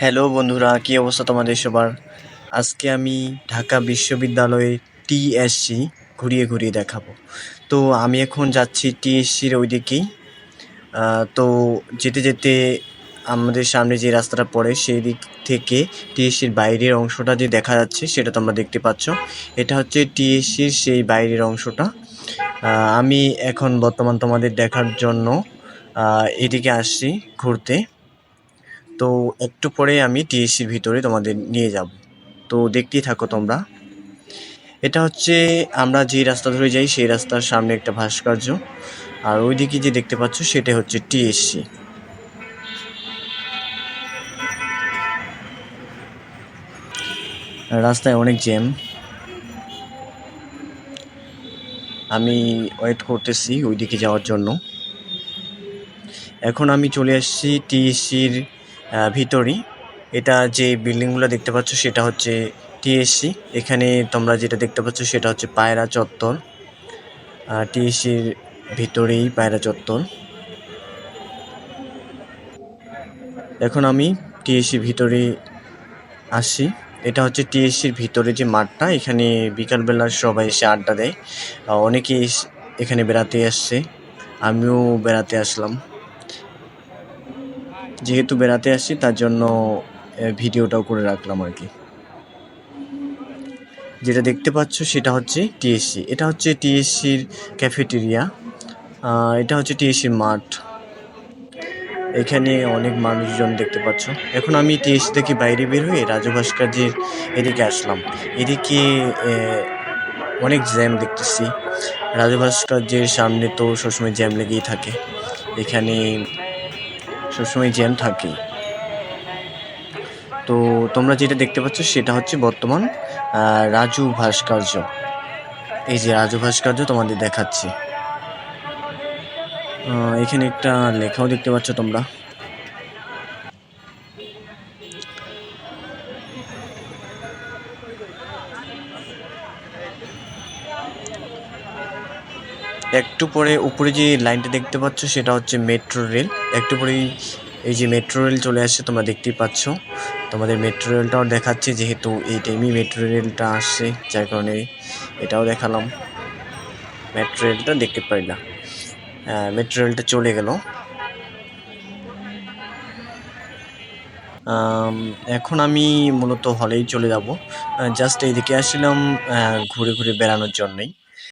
Hello বন্ধুরা, কী অবস্থা তোমাদের সবার? আজকে আমি ঢাকা বিশ্ববিদ্যালয়ে টিএসসি ঘুরিয়ে ঘুরিয়ে দেখাবো। তো আমি এখন যাচ্ছি টিএসসির ওই দিকেই তো যেতে যেতে আমাদের সামনে যে রাস্তাটা পড়ে সেই দিক থেকে টিএসসির বাইরের অংশটা যে দেখা যাচ্ছে সেটা তোমরা দেখতে পাচ্ছ। এটা হচ্ছে টিএসসির সেই বাইরের অংশটা। আমি এখন বর্তমান তোমাদের দেখার জন্য এদিকে আসছি ঘুরতে। তো একটু পরে আমি টিএসসির ভিতরে তোমাদের নিয়ে যাব। তো দেখতেই থাকো তোমরা। এটা হচ্ছে আমরা যে রাস্তা ধরে যাই সেই রাস্তার সামনে একটা ভাস্কর্য। আর ওইদিকে যে দেখতে পাচ্ছ সেটা হচ্ছে টিএসসি। রাস্তায় অনেক জ্যাম। আমি ওয়েট করতেছি ওইদিকে যাওয়ার জন্য। এখন আমি চলে আসছি টিএসসির ভিতরেই। এটা যে বিল্ডিংগুলো দেখতে পাচ্ছ সেটা হচ্ছে টিএসসি এখানে তোমরা যেটা দেখতে পাচ্ছ সেটা হচ্ছে পায়রা চত্বর। টিএসসির ভিতরেই পায়রা চত্বর। এখন আমি টিএসসির ভিতরে আসি। এটা হচ্ছে টিএসসির ভিতরে যে মাঠটা, এখানে বিকালবেলা সবাই এসে আড্ডা দেয়। অনেকেই এখানে বেড়াতে আসছে। আমিও বেড়াতে আসলাম। যেহেতু বেড়াতে আসছি, তার জন্য ভিডিওটাও করে রাখলাম আর কি। যেটা দেখতে পাচ্ছ সেটা হচ্ছে টিএসসি এটা হচ্ছে টিএসসির ক্যাফেটেরিয়া এটা হচ্ছে টিএসসির মাঠ। এখানে অনেক মানুষজন দেখতে পাচ্ছ। এখন আমি টিএসসি থেকে বাইরে বের হয়ে রাজু ভাস্কর্যের এদিকে আসলাম। এদিকে অনেক জ্যাম দেখতেছি। রাজু ভাস্কর্যের সামনে তো সবসময় জ্যাম লেগেই থাকে। এখানে সবসময় জ্যাম থাকে। তো তোমরা যেটা দেখতে পাচ্ছ সেটা হচ্ছে বর্তমান রাজু ভাস্কর্য। এই যে রাজু ভাস্কর্য তোমাদের দেখাচ্ছি। এখানে একটা লেখাও দেখতে পাচ্ছ তোমরা। একটু পরে উপরে যে লাইনটা দেখতে পাচ্ছ, সেটা হচ্ছে মেট্রো রেল। একটু পরেই এই যে মেট্রো রেল চলে আসছে, তোমরা দেখতেই পাচ্ছ। তোমাদের মেট্রো রেলটাও দেখাচ্ছে, যেহেতু এই টাইমই মেট্রো রেলটা আসছে, যার কারণে এটাও দেখালাম। মেট্রো রেলটা দেখতে পাইলা। মেট্রো রেলটা চলে গেল। এখন আমি মূলত হলেই চলে যাব। জাস্ট এইদিকে আসছিলাম ঘুরে ঘুরে বেড়ানোর জন্যই।